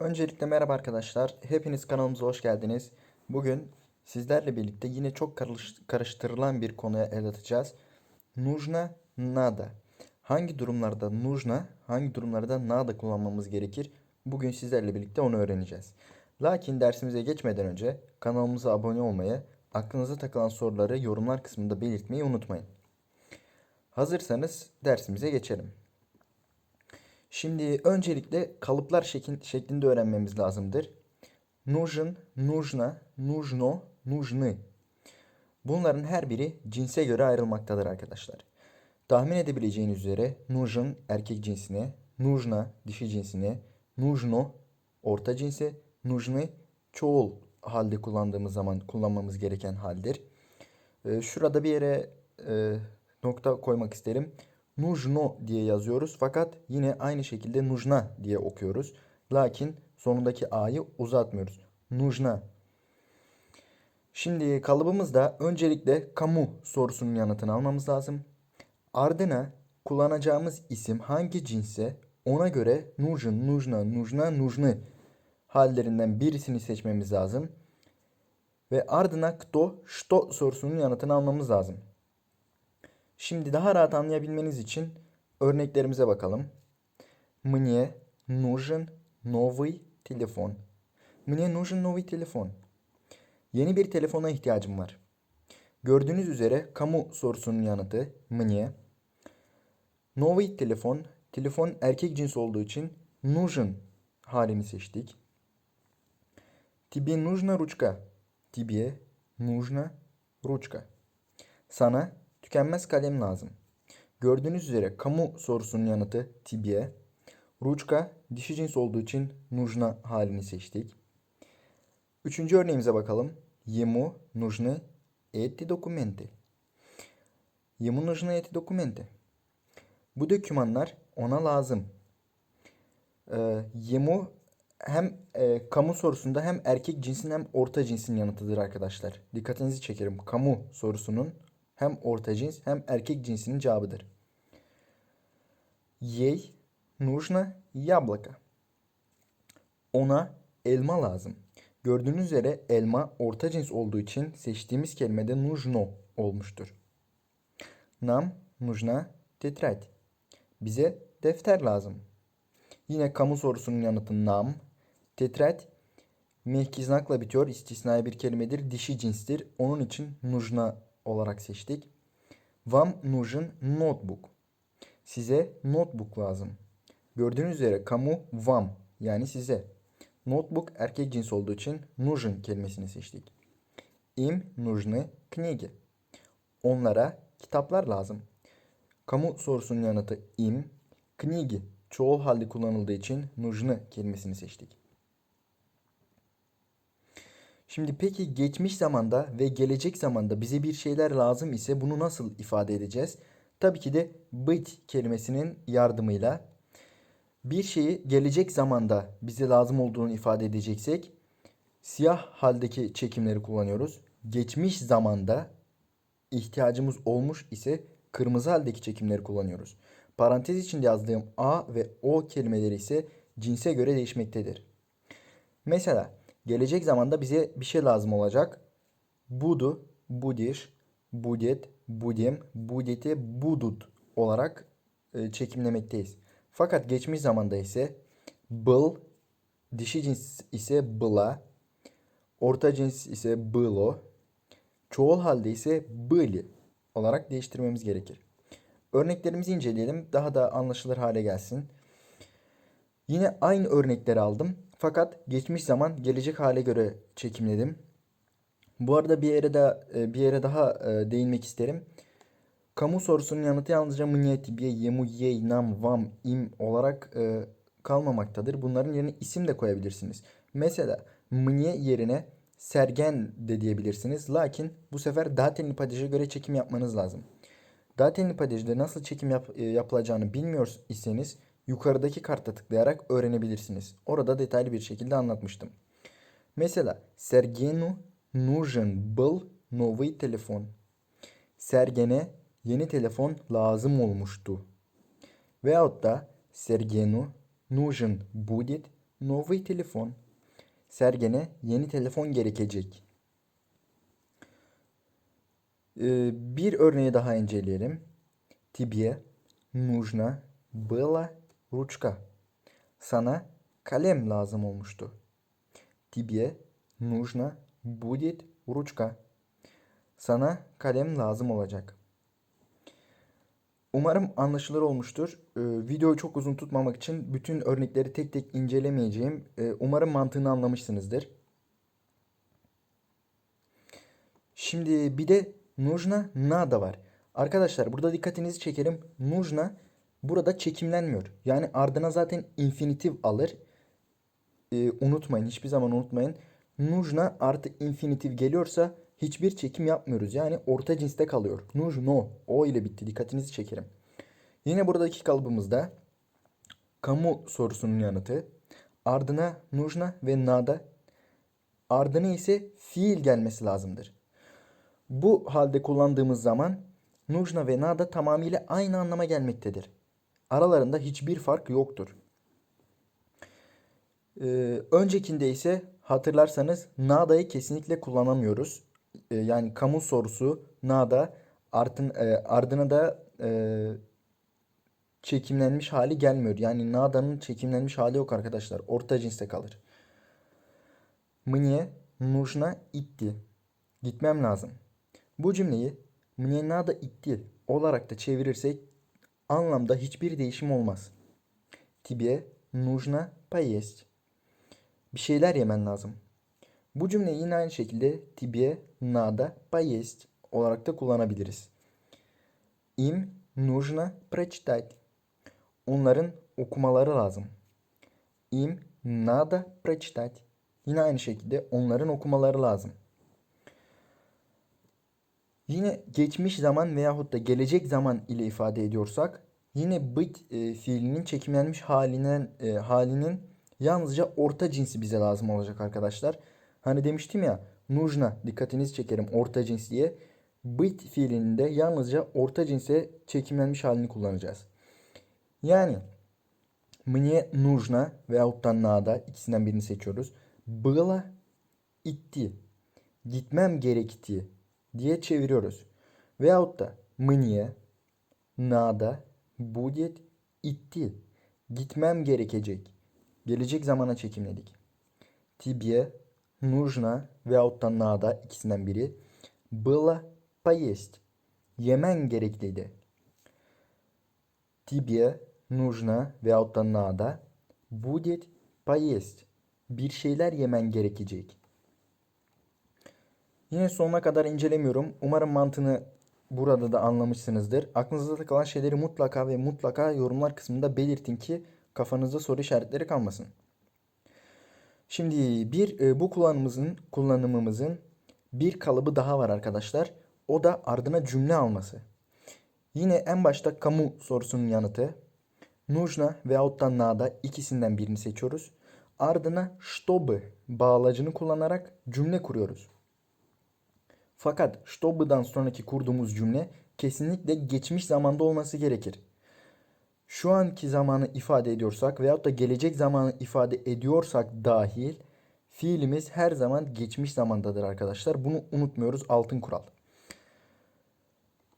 Öncelikle merhaba arkadaşlar. Hepiniz kanalımıza hoş geldiniz. Bugün sizlerle birlikte yine çok karıştırılan bir konuya el atacağız. Nujna nada. Hangi durumlarda nujna, hangi durumlarda nada kullanmamız gerekir? Bugün sizlerle birlikte onu öğreneceğiz. Lakin dersimize geçmeden önce kanalımıza abone olmayı, aklınıza takılan soruları yorumlar kısmında belirtmeyi unutmayın. Hazırsanız dersimize geçelim. Şimdi öncelikle kalıplar şeklin, şeklinde öğrenmemiz lazımdır. Нужен, нужно, нужно, нужны. Bunların her biri cinse göre ayrılmaktadır arkadaşlar. Tahmin edebileceğiniz üzere нужен erkek cinsine, нужна dişi cinsine, нужно orta cinse, нужны çoğul halde kullandığımız zaman kullanmamız gereken haldir. Ee, şurada bir yere e, nokta koymak isterim. Nujno diye yazıyoruz fakat yine aynı şekilde Nujna diye okuyoruz. Lakin sonundaki A'yı uzatmıyoruz. Nujna. Şimdi kalıbımızda öncelikle kamu sorusunun yanıtını almamız lazım. Ardına kullanacağımız isim hangi cinsse ona göre Nujun, Nujna, Nujna, Nujni hallerinden birisini seçmemiz lazım. Ve ardına kto, şto sorusunun yanıtını almamız lazım. Şimdi daha rahat anlayabilmeniz için örneklerimize bakalım. Мне нужен новый телефон. Мне нужен новый телефон. Yeni bir telefona ihtiyacım var. Gördüğünüz üzere kamu sorusunun yanıtı мне. Новый telefon. Telefon erkek cins olduğu için нужен halini seçtik. Тебе нужна ручка. Тебе нужна ручка. Sana tükenmez kalem lazım. Gördüğünüz üzere kamu sorusunun yanıtı тебе. Ruçka dişi cins olduğu için нужна halini seçtik. Üçüncü örneğimize bakalım. Ему нужны эти документы. Ему нужны эти документы. Bu dokümanlar ona lazım. Ee, ему hem e, kamu sorusunda hem erkek cinsin hem orta cinsin yanıtıdır arkadaşlar. Dikkatinizi çekerim. Kamu sorusunun hem orta cins hem erkek cinsinin cevabıdır. Ей нужно яблоко. Ona elma lazım. Gördüğünüz üzere elma orta cins olduğu için seçtiğimiz kelimede нужно olmuştur. Нам нужна тетрадь. Bize defter lazım. Yine kamu sorusunun yanıtı nam. Tетрадь mehkizanakla bitiyor. İstisnai bir kelimedir. Dişi cinstir. Onun için нужна olarak seçtik. Вам нужен ноутбук. Size notebook lazım. Gördüğünüz üzere kamu вам yani size. Notebook erkek cins olduğu için нужен kelimesini seçtik. Им нужны книги. Onlara kitaplar lazım. Kamu sorusunun yanıtı im. Kniги çoğul halde kullanıldığı için нужны kelimesini seçtik. Şimdi peki geçmiş zamanda ve gelecek zamanda bize bir şeyler lazım ise bunu nasıl ifade edeceğiz? Tabii ki de bit kelimesinin yardımıyla. Bir şeyi gelecek zamanda bize lazım olduğunu ifade edeceksek siyah haldeki çekimleri kullanıyoruz. Geçmiş zamanda ihtiyacımız olmuş ise kırmızı haldeki çekimleri kullanıyoruz. Parantez içinde yazdığım A ve O kelimeleri ise cinse göre değişmektedir. Mesela Gelecek zamanda bize bir şey lazım olacak. Budu, budiş, budit, budim, buditi, budut olarak e, çekimlemekteyiz. Fakat geçmiş zamanda ise bıl, dişi cins ise bıla, orta cins ise bılo, çoğul halde ise bıli olarak değiştirmemiz gerekir. Örneklerimizi inceleyelim daha da anlaşılır hale gelsin. Yine aynı örnekleri aldım. Fakat geçmiş zaman gelecek hale göre çekimledim. Bu arada bir yere daha e, bir yere daha e, değinmek isterim. Kamu sorusunun yanıtı yalnızca mınyeti, biye, yemu, yey, nam, vam, im olarak e, kalmamaktadır. Bunların yerine isim de koyabilirsiniz. Mesela mınye yerine sergen de diyebilirsiniz. Lakin bu sefer datenli padeje göre çekim yapmanız lazım. Datenli padejde nasıl çekim yap, yapılacağını bilmiyor iseniz yukarıdaki karta tıklayarak öğrenebilirsiniz. Orada detaylı bir şekilde anlatmıştım. Mesela Sergenu нужен был новый telefon. Sergen'e yeni telefon lazım olmuştu. Veyahut da Sergenu нужен будет новый telefon. Sergen'e yeni telefon gerekecek. Ee, bir örneği daha inceleyelim. Тебе нужна была ручка. Sana kalem lazım olmuştu. Тебе нужна будет ручка. Sana kalem lazım olacak. Umarım anlaşılır olmuştur. Ee, videoyu çok uzun tutmamak için bütün örnekleri tek tek incelemeyeceğim. Ee, umarım mantığını anlamışsınızdır. Şimdi bir de нужно надо var. Arkadaşlar burada dikkatinizi çekerim. Нужно burada çekimlenmiyor. Yani ardına zaten infinitif alır. E, unutmayın hiçbir zaman unutmayın. Nujna artı infinitif geliyorsa hiçbir çekim yapmıyoruz. Yani orta cinste kalıyor. Nuj no. O ile bitti. Dikkatinizi çekerim. Yine buradaki kalıbımızda kamu sorusunun yanıtı. Ardına nujna ve nada. Ardına ise fiil gelmesi lazımdır. Bu halde kullandığımız zaman nujna ve nada tamamıyla aynı anlama gelmektedir. Aralarında hiçbir fark yoktur. Ee, öncekinde ise hatırlarsanız nada'yı kesinlikle kullanamıyoruz. Ee, yani kamu sorusu nada artın, e, ardına da e, çekimlenmiş hali gelmiyor. Yani nada'nın çekimlenmiş hali yok arkadaşlar. Orta cinste kalır. Мне нужно идти. Gitmem lazım. Bu cümleyi мне надо идти olarak da çevirirsek anlamda hiçbir değişim olmaz. Тебе нужно поесть. Bir şeyler yemen lazım. Bu cümleyi yine aynı şekilde тебе надо поесть olarak da kullanabiliriz. Им нужно прочитать. Onların okumaları lazım. Им надо прочитать. Yine aynı şekilde onların okumaları lazım. Yine geçmiş zaman veyahut da gelecek zaman ile ifade ediyorsak yine быть e, fiilinin çekimlenmiş halinin e, halinin yalnızca orta cinsi bize lazım olacak arkadaşlar. Hani demiştim ya нужно dikkatinizi çekerim orta cins diye. Быть fiilinin de yalnızca orta cinse çekimlenmiş halini kullanacağız. Yani мне нужно veyahut da надо ikisinden birini seçiyoruz. Было идти. Gitmem gerekti diye çeviriyoruz. Veyahut da мне надо будет идти. Gitmem gerekecek. Gelecek zamana çekimledik. Тебе нужно veyahut da надо ikisinden biri. Было поесть. Yemen gerekliydi. Тебе нужно veyahut da надо будет поесть. Bir şeyler yemen gerekecek. Yine sonuna kadar incelemiyorum. Umarım mantığını burada da anlamışsınızdır. Aklınızda takılan şeyleri mutlaka ve mutlaka yorumlar kısmında belirtin ki kafanızda soru işaretleri kalmasın. Şimdi bir e, bu kullanımımızın kullanımımızın bir kalıbı daha var arkadaşlar. O da ardına cümle alması. Yine en başta kamu sorusunun yanıtı. Нужно veyahut da nada ikisinden birini seçiyoruz. Ardına чтобы bağlacını kullanarak cümle kuruyoruz. Fakat stop'dan sonraki kurduğumuz cümle kesinlikle geçmiş zamanda olması gerekir. Şu anki zamanı ifade ediyorsak veyahut da gelecek zamanı ifade ediyorsak dahil fiilimiz her zaman geçmiş zamandadır arkadaşlar. Bunu unutmuyoruz altın kural.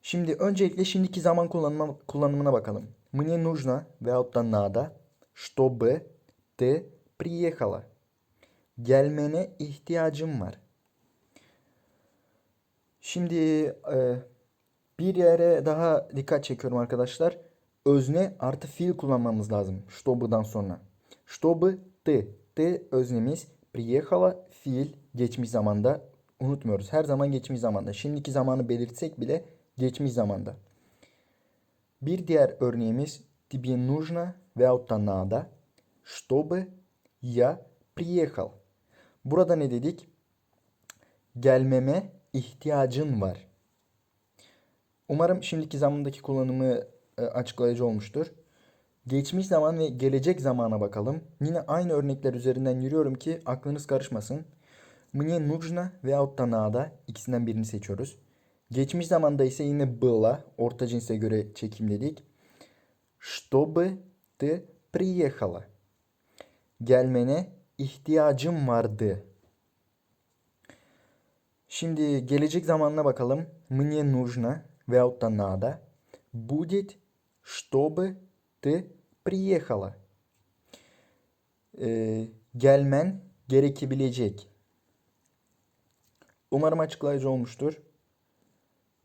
Şimdi öncelikle şimdiki zaman kullanma, kullanımına bakalım. Мне нужно veyahut da надо чтобы ты приехала. Gelmene ihtiyacım var. Şimdi e, bir yere daha dikkat çekiyorum arkadaşlar. Özne artı fiil kullanmamız lazım. Ştobu'dan sonra. Ştobu ты. Ты öznemiz. Приехала fiil geçmiş zamanda. Unutmuyoruz. Her zaman geçmiş zamanda. Şimdiki zamanı belirtsek bile geçmiş zamanda. Bir diğer örneğimiz тебе нужно veyahut da надо чтобы я приехал. Burada ne dedik? Gelmeme ihtiyacın var. Umarım şimdiki zamandaki kullanımı e, açıklayıcı olmuştur. Geçmiş zaman ve gelecek zamana bakalım. Yine aynı örnekler üzerinden yürüyorum ki aklınız karışmasın. Мне нужно veyahut da надо ikisinden birini seçiyoruz. Geçmiş zamanda ise yine было orta cinse göre çekimledik. Чтобы ты приехала. gelmene ihtiyacım vardı. Şimdi gelecek zamanına bakalım. Мне нужно veyahut da надо будет, чтобы ты приехала. Ee, gelmen gerekebilecek. Umarım açıklayıcı olmuştur.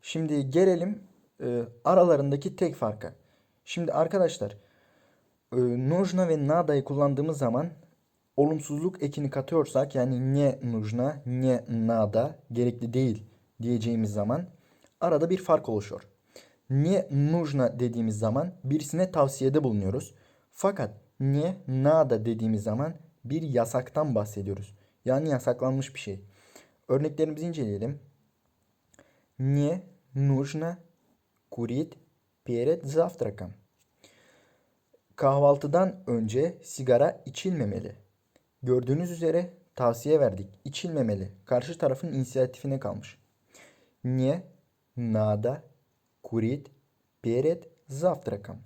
Şimdi gelelim e, aralarındaki tek farka. Şimdi arkadaşlar e, нужно ve nada'yı kullandığımız zaman olumsuzluk ekini katıyorsak yani ne нужно, ne nada gerekli değil diyeceğimiz zaman arada bir fark oluşuyor. Ne нужно dediğimiz zaman birisine tavsiyede bulunuyoruz. Fakat ne nada dediğimiz zaman bir yasaktan bahsediyoruz. Yani yasaklanmış bir şey. Örneklerimizi inceleyelim. Не нужно курить перед завтраком. Kahvaltıdan önce sigara içilmemeli. Gördüğünüz üzere tavsiye verdik. İçilmemeli. Karşı tarafın inisiyatifine kalmış. Не надо курить перед завтраком.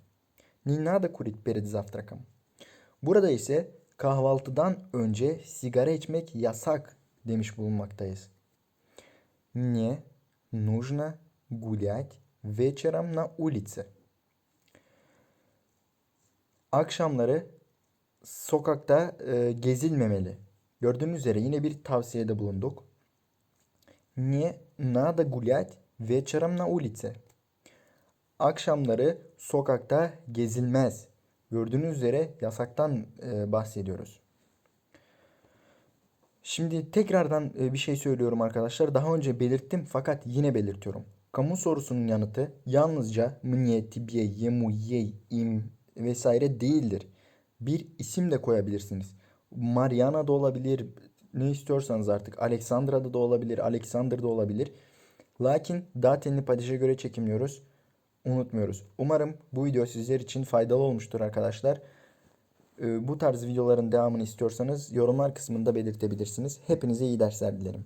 Не надо курить перед завтраком. Burada ise kahvaltıdan önce sigara içmek yasak demiş bulunmaktayız. Не нужно гулять вечером на улице. Akşamları sokakta e, gezilmemeli. Gördüğünüz üzere yine bir tavsiyede bulunduk. Не надо гулять вечером на улице. Akşamları sokakta gezilmez. Gördüğünüz üzere yasaktan e, bahsediyoruz. Şimdi tekrardan e, bir şey söylüyorum arkadaşlar. Daha önce belirttim fakat yine belirtiyorum. Kamu sorusunun yanıtı yalnızca мне, тебе, ему, ей, im vesaire değildir. Bir isim de koyabilirsiniz. Mariana da olabilir. Ne istiyorsanız artık. Alexandra'da da olabilir. Alexander da olabilir. Lakin datenli padişe göre çekimliyoruz. Unutmuyoruz. Umarım bu video sizler için faydalı olmuştur arkadaşlar. Ee, Bu tarz videoların devamını istiyorsanız yorumlar kısmında belirtebilirsiniz. Hepinize iyi dersler dilerim.